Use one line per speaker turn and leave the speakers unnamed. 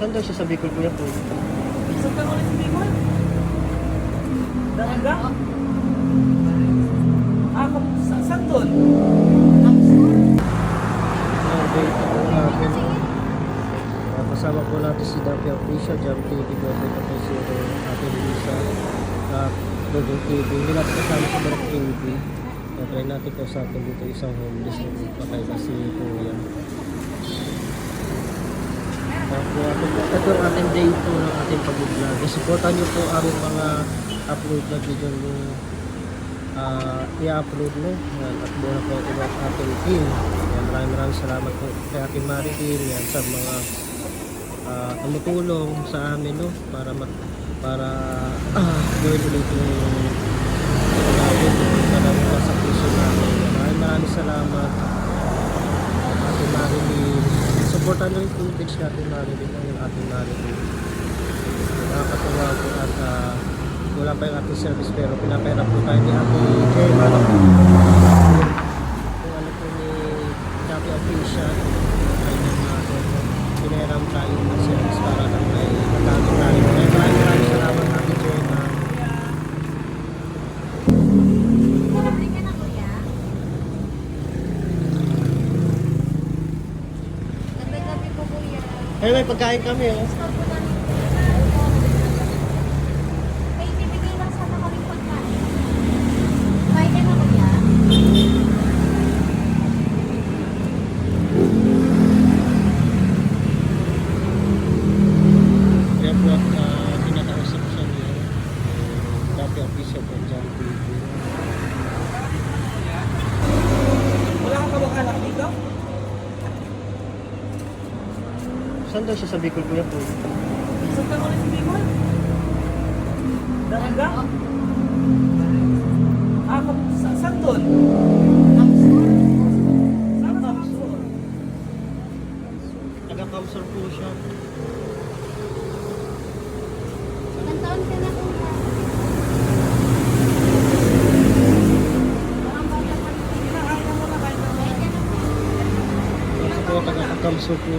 Saan daw siya sa Bicol, Kuya po?
Saan ka ulit sa Bicol? Daraga? Ah, sa- saan doon?
Natin. Uh, kasama po natin si Dapi Official, Jam TV, po si Ate Luisa, at Bobo TV. Hindi natin kasama sa Direct TV. Try natin po sa atin dito isang homeless na po patay kasi po, ito, ang ating day 2 ng ating pag-vlog. Supportan niyo po ang mga upload na video mo uh, i-upload mo. At buo na po ito ang ating team. Yan, maraming maraming salamat po kay ating Maritin yan, sa mga uh, tumutulong sa amin no, para mat, para uh, gawin ulit yung ito natin talagang nasa puso namin maraming maraming salamat ating Maritin yung full page natin Maritin ang ating Maritin nakakatuwa po at ah, wala pa yung ating service pero pinapera po tayo ni Ate Gemma no? kung ano po ni Ate Official ay nang natin pinahiram tayo ng service para lang may nagamit tayo kaya maraming maraming salamat Ate Gemma
Kumain ka na, kuya? Gabi-gabi po, kuya.
ay may pagkain kami oh
Stop po namin. May bibigay lang sana kami pagkain. Kumain ka na, kuya?
kaya po at uh, kinakausap siya ni Ate Official po dyan TV
Wala kang kamag-anak dito?
Saan daw siya sa Bicol Kuya po?
Saan ka ulit sa Bicol? Daraga? Ah, sa- saan doon? Saan Kamsur?
taga-Kamsor po siya
Ilang taon ka na, kuya? Parang bata pa rin.
Sige na, kain na muna, kain na muna.
Kumain ka na, kuya.
Ito po taga-Kamsor po